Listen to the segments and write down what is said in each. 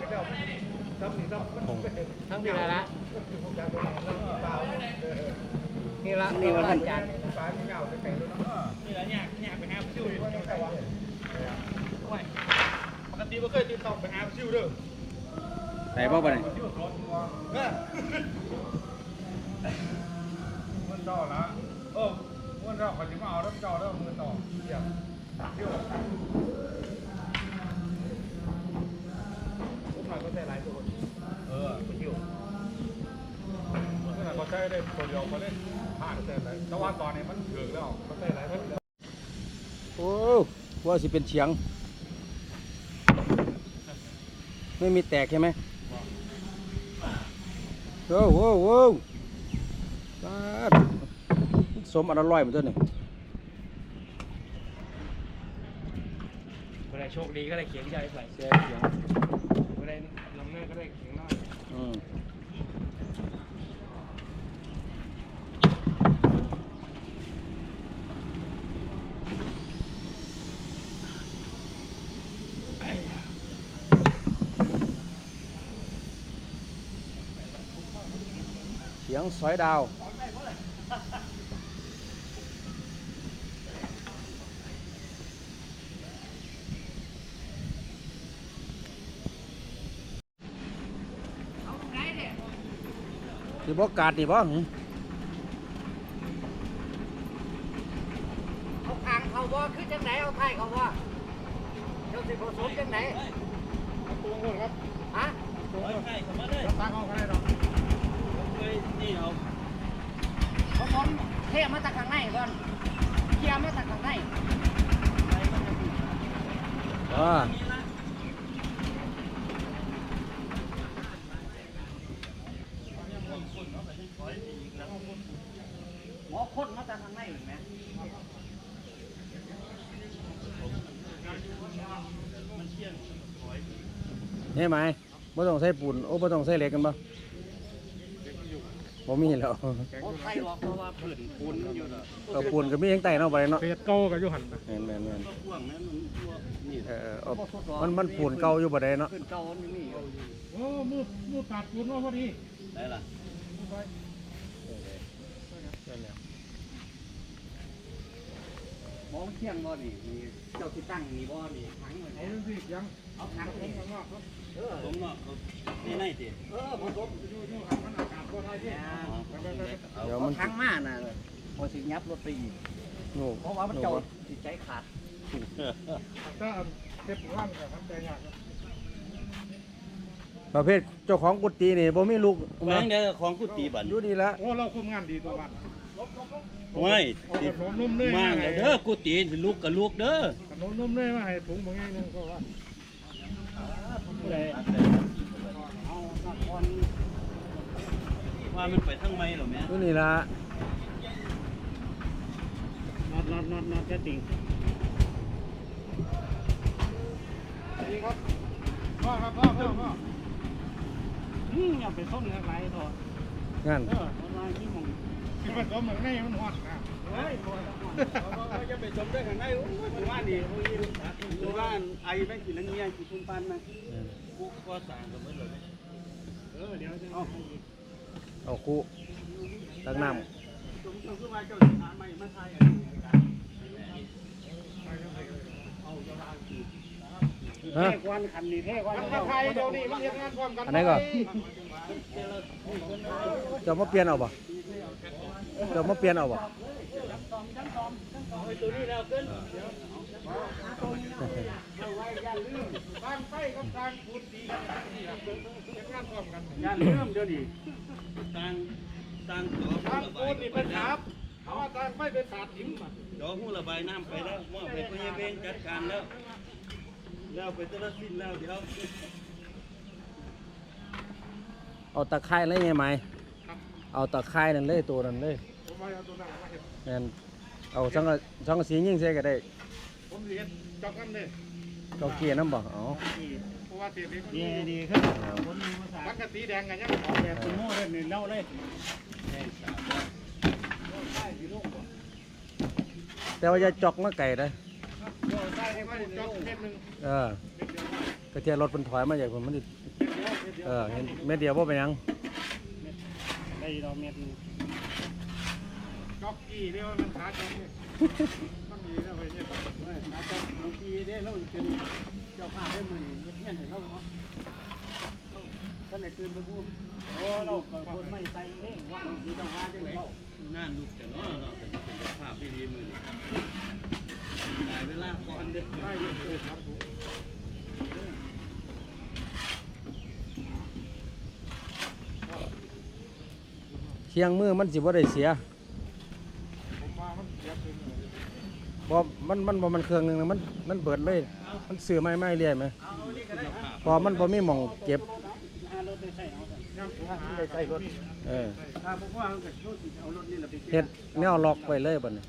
ทั้งที่ละนี่ละนี่ว่าท่านจานนี่แหละเนี่ยเนี่ยไปหาซิวอยู่ปกติไม่เคยติดต่อไปหาซิวเด้อไหนบ่บ่นี่มันต่อละเออมันต่อขอจิมาเอาแล้วต่อแล้วมือต่อเดี๋ยว ขนาดก็ใช้ได้ตัวเดียวก็เล่นผ่านเส้นเลยแต่ว่าตอนนี้มันถึงแล้วก็ได้หลายคนโอ้ว่าสิเป็นเฉียง ไม่มีแตกใช่ไหมโอ้โหโอ้โหปาดสมอันอร่อยเหมือนตัวนี่เมื่อไรโชคดีก็ได้เขียงใหญ่ไปแซ่เฉียง เมื่อไรลำเนินก็ได้เขียงน้อย อืม เฉียงสอยดาวสิบ่กาดนี่บ่หึเอาคางเขาว่าคือจังไหนเอาไทยเขาว่าเจ้าสิผสมจังไหนตัวงนครับฮะตั้งเอาใครหรอก ผสมเทมาจากข้างในก่อนเคลียร์มาจากข้างในอ่าหมอพ่นมาจากข้างในเห็นไหมเห็นไหมบ่ต้องใส่ปูนโอ้บ่ต้องใส่เหล็กกันบ่ บ่มีแล้วโอ้ไทยหรอกเพราะว่าผืนปูนมันอยู่เนาะก็ปูนก็มีอย่างไตเนาะบ่ได้เนาะเศษเก่ากับยุหันนะแม่นแม่นแม่นเออเออเอามันมันปูนเก่าอยู่บ่ได้เนาะขึ้นเก่ามันยังมีอยู่โอ้มือมือตัดปูนมาพอดีหมอเที่ยงบ่นี่มีเจ้าที่ตั้งมีบ่นี่ถังไว้ไหนเอาสิยังเอาถังเองข้างนอกครับเออผมเนาะนี่ในติเออผสมอยู่อยู่หันมัน อากาศก็ได้ที่เดี๋ยวเอามันถังมาน่ะพอสิยับรถไปอีกโง่เพราะว่ามันเจ้าจิตใจขาดถ้าเก็บว่างกับทำใจยากครับประเภทเจ้าของกุฏินี่บ่มีลูกแม่งเด้อของกุฏิบัดอยู่ดีละโอ้เราคุมงานดีตัววันไม่เอาขนมนุ่มเนยมาให้แล้วเด้อกุฏิสิลูกกับลูกเด้อขนมนุ่มเนยมาให้ถุงบางอย่างนึงก็ว่า ว่ามันไปทางไม้หรอแม่อยู่นี่ละน็อตน็อตน็อตน็อตจะติ่งดีครับพ่อครับพ่อพ่อพ่ออืมอย่าไปส้มกันไรต่องั้นเออประมาณที่มองที่มันก็เหมือนในมันหอดนะเฮ้ยบ่ต้องจะไปชมได้ข้างในโอ้ยว่านี่พวกนี้หรือว่าไอ้แม่งกินแล้วเงี้ยกินพุ่นปันนะกูก็สั่งกับมันเลยเออเดี๋ยวจะ เอ้าเอาคู่ตักน้ชมชมขึ้นมาเจ้าสิหาใหม่มาทายอันนี้กันำฮะแท่กวนขันนี่แท่กวนมันไทยเดี๋ยวนี้มันเฮ็ดงานพร้อมกันอันไหนก่อนเจ้ามาเปลี่ยนเอาบ่เจ้ามาเปลี่ยนเอาบ่ตัวนี้แล้วขึ้นบ้านไฟกับทางพูดดีกันเฮ็ดงานพร้อมกันย่านเริ่มเดี๋ยวนี้ ต่างต่างตัวทางพูดนี่เป็นขาบเอาว่าทางไฟเป็นขาดหิมอะดอกหูระบายน้ำไปแล้วว่าไปพยาเวงจัดการแล้ว แล้วไปตะละสิ้นแล้วเดี๋ยวเอาตะไคร้เลยไงไหมเอาตะไคร้นั่นเลยตัวนั้นเลยผมว่าเอาตัวนั้นมาเฮ็ดแม่นเอาสังกะสังกะสียิงใส่ก็ได้ผมสิเฮ็ดจอกกันเด้เจ้าเกียร์น้ำบ่เอาเพราะว่าเสียดีดีดีขึ้นคนมีภาษาปกติแดงกันยังขอแบบคุณโม่เลยนี่เล่าเลยแต่ว่าจะจอกมาไก่ได้อใส่ให้มันจอกเม็ดนึงเออแต่เทียรถมันถอยมาจากผมมันสิเออเห็นเม็ดเดียวบ่เป็นหยังได้ดอกเม็ดหนึงจ็อกกี้เนี่ยมันขาจังเนี่ยมันมีนะไปเนี่ยอาจจะบางทีได้เราเป็ด้มือนี่เรียเห็นเขาเนาะท่านไหนตื่นไปพูดโอ้เราก็คนไม่ใส่เอ งว่ามีเจ้าภาพจังไหนลุกแต่เนาะเราเป็นเจ้าภาพที่ดีมือนี่หลายเวลาก่อนเด็กได้เยครับเชียงมือมันสิบ่ได้เสีย ผมว่ามันเสียเป็นเลย เพราะ มันมันบ่มันเครื่องหนึงนะมันมันเบิดเลย มันซื้อไม่ไม่เรียไหมพอมันบ่มีหม่องเก็บเออเฮ็ดแนวล็อกไว้เลยบัดนี้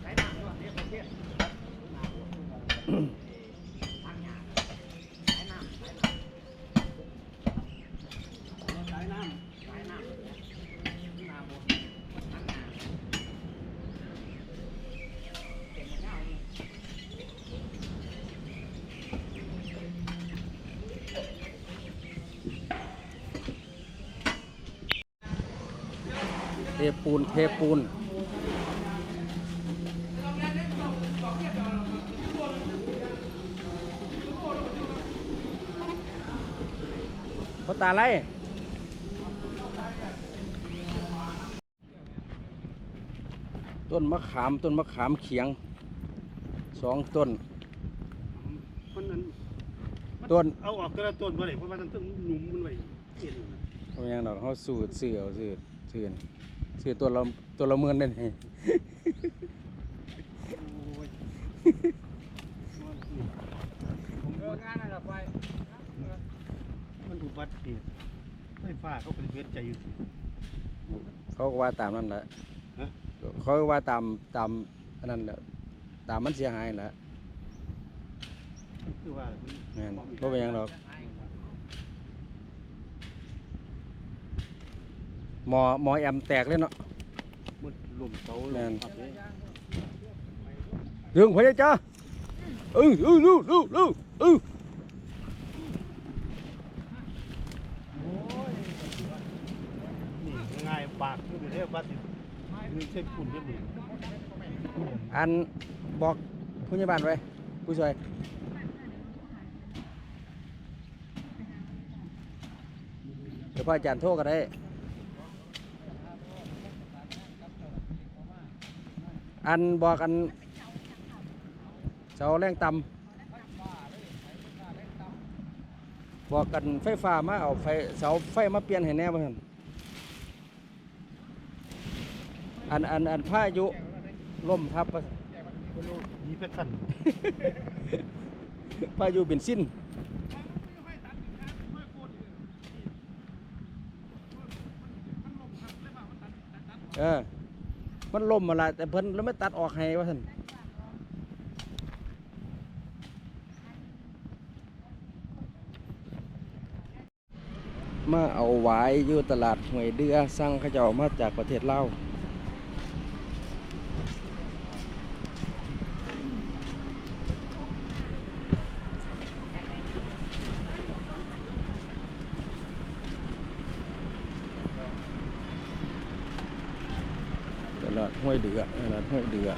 ใส่น้ำด้วยเนี่ยประเทศทางหยาใส่น้ำใส่น้ำ สายน้ ใส่น้ำน้ำหมดทางหยาเก็บมันยาวนี่ เท ปูนเทปูนพ่อตาไรต้นมะขามต้นมะขามเขียงสองต้นำมันนั้นต้น เอาออกแต่ละต้นมาเลยเพราะว่ามันต้องหนุ่มมันไว้เห็น เอาอย่างดอกเขาสูตรซื้อเอาซื้อซื้อนี่ ซื้อตัวละตัวละหมื่นได้ไงผมเลิกงานนะครับไปมันอุบัติเหตุไฟฟ้าเขาเป็นเวทใจอยู่เขาก็ว่าตามนั้นแหละฮะเขาก็ว่าตามตามอันนั้นแหละตามมันเสียหายแหละคือว่ามันแม่นบ่เป็นหยังดอก หมอหมอแอมแตกเลยเนาะมันลมเสาแม่นครับเนี่ยดึงพยาจ้าเออเออลูลูลูเออนี่ง่ายปากคือเรียกว่าสิมีเส้นปุ่นเรียบร้อยอันบอกผู้ใหญ่บ้านไว้ผู้ช่วยเดี๋ยวพ่ออาจารย์โทรก็ได้ อันบอกอันเสาแรงต่ำบอกกันไฟฟ้ามาเอาไฟเสาไฟมาเปลี่ยนให้แน่บ่ท่านอันอันอันพายุล่มทับว่าซั่นมีแพททันพายุเบนซินเออ มันล่มมาละแต่เพิ่นแล้วไม่ตัดออกให้ว่าท่านมาเอาไว้อยู่ตลาดหวยเดือสั่งขาเจ้ามาจากประเทศลาวตลาดห้วย เดือตลาดห้วยเดือ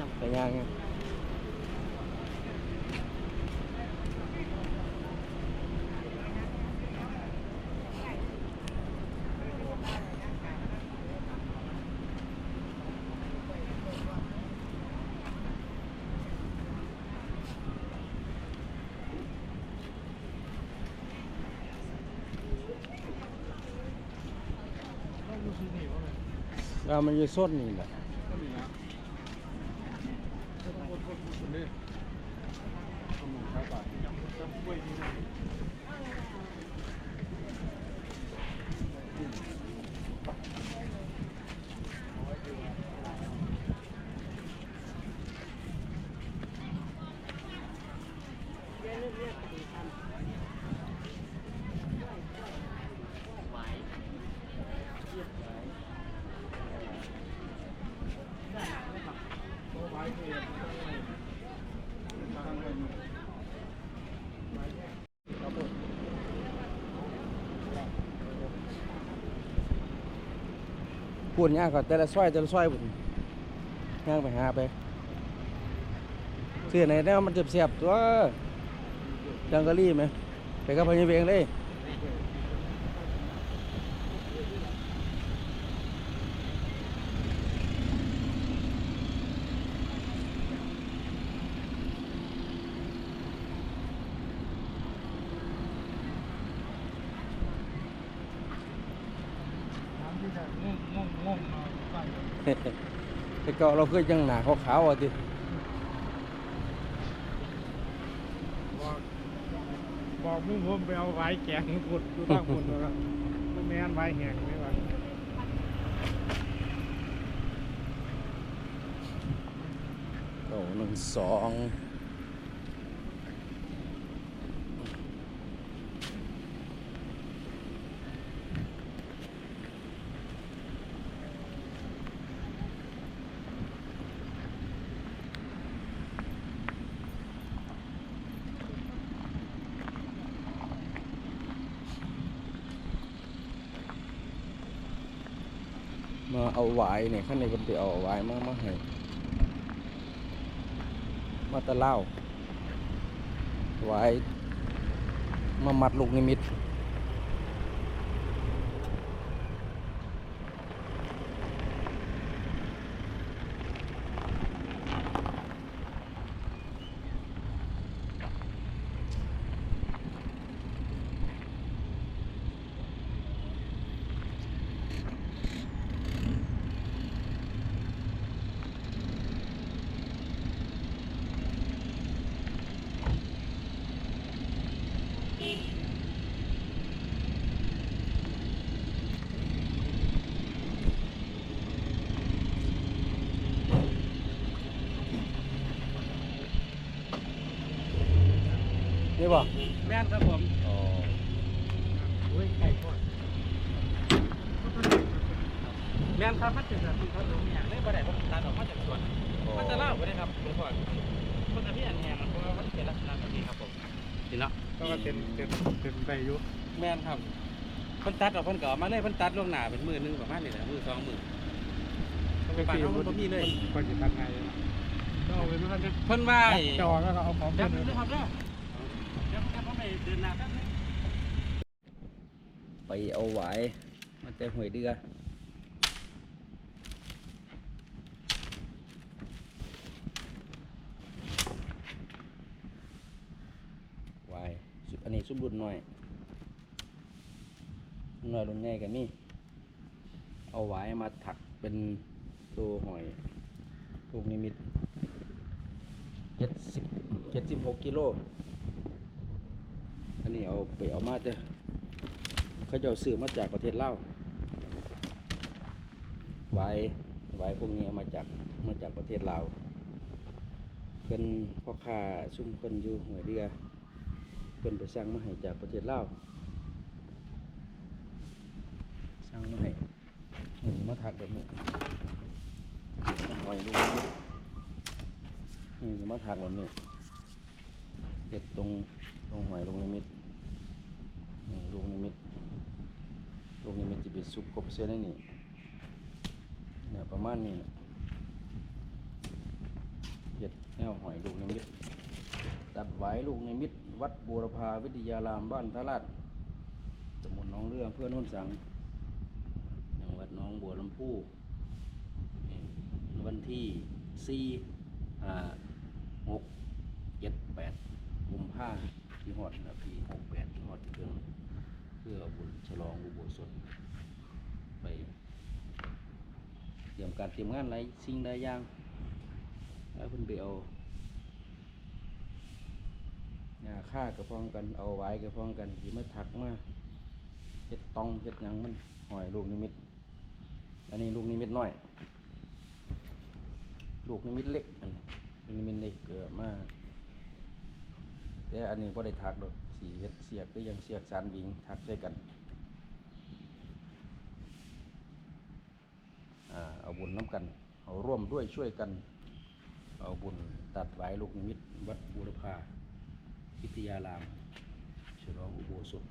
นักไปย่าง ไงเรามันจะส้นนี่แหละ ก็นี่นะก็ต้องคนคนคนนี้ทำหนึ่งใช้บาทจำจำกล้วยนี่นะ พูดย่างก่อนแต่ละซอยแต่ละซอยพุ่นย่างไปหาไปซื้อไหนได้มันเจ็บเสียบตัวจังกะรี่ไหมไปกับพญเวงเลย ที่จะงงงงงงมาใส่แต่ก็เราเคยยังหนาขาวๆอะติบอกบอกมุ่งผมไปเอาไว้แกงกุดอยู่ตั้งคนแล้วไม่แม่นไว้แห้งนี่วะโอ้หนึ่งสองมา เอาไว้เนี่ยข้างในคนไปเอาไว้มามาให้มาตะเล่าไว้มามัดลูกนิมิต นี่บ่แม่นครับผมอ๋อเฮ้ยไก่ทอดแม่นครับมันเป็นแบบที่เขาลงอย่างได้บ่ได้ผมตัดออกมาจากสวนมันจะเล่าบ่ได้ครับหลวงพ่อมันจะมีอันแห้งเพราะว่ามันเป็นลักษณะแบบนี้ครับผมนี่เนาะก็เต็มเต็มเต็มไปอยู่แม่นครับเพิ่นตัดออกเพิ่นก็เอามาเลยเพิ่นตัดล่วงหน้าเป็นมือหนึงประมาณนี้แหละมือสองมือบ้านเรามันบ่มีเลยก็จะทำไงก็เอาไปไม่ทันจะเพิ่นว่าไอ้จอแล้วก็เอาของเดี๋เพื่ยอวนเดี๋ยวครับเด้อเดี๋ยว เดี๋ยวผมไปเดินหน้าแป๊บนึงไปเอาไว้มันจะหวยเดือไว้สุอันนี้สุบรุ่นหน่อยหน่อยรุ่นใหญ่กันนี่เอาไว้มาถักเป็นตัวหอยลูกนิมิตเจ็ดสิบเจ็ดสิบหกกิโล อันนี้เอาไปเอามาจะเขาจะซื้อมาจากประเทศลาวไว้ไว้พวกนี้เอามาจากมาจากประเทศลาวเพิ่นพ่อค้าซุ่มเพิ่นอยู่หัวเรือเพิ่นไปสั่งมาให้จากประเทศลาวสั่งมาให้นี่มาถักแบบนี้หอยลูกนี่มาถักแบบนี้เด็ดตรง ตรงหอยลงนิมิตนี่ลูกนิมิตลูกนิมิตจะเป็นซุปกบเส้นนี่เนี่ยประมาณนี้น่ะเห็ดแนวหอยลูกนิมิตตัดไว้ลูกนิมิต วัดบูรพาวิทยารามบ้านทาราชตำบลหน้องเรืออำเพื่อโน้นสังจังหวัดน้องบัวลำพูวันที่สี่ห้าหกเจ็ดแปดกุมภา ที่หอดนะปีหกแปดที่หอดเครื่องเพื่อบุญฉลองอุโบสถไปเตรียมการเตรียมงานหลายสิ่งหลายอย่างแล้วเพิ่นไปเอาหญ้าค่ากับพ้องกันเอาไว้กับพ้องกันที่มาถักมาเฮ็ดตองเฮ็ดยังมันหอยลูกนิมิตอันนี้ลูกนิมิตน้อย ลูกนิมิตเล็กอันนี้นิมิตเล็กเกิดมาก แต่อันนี้ก็ได้ถักดอกสีเฮ็ดเสียกก็ยังเสียกสารวิงถักใส่กันเอาบุญน้ำกัน เอาร่วมด้วยช่วยกัน เอาบุญตัดไว้ลูกนิมิตวัดบูรพาพิทยารามฉลองอุโบสถ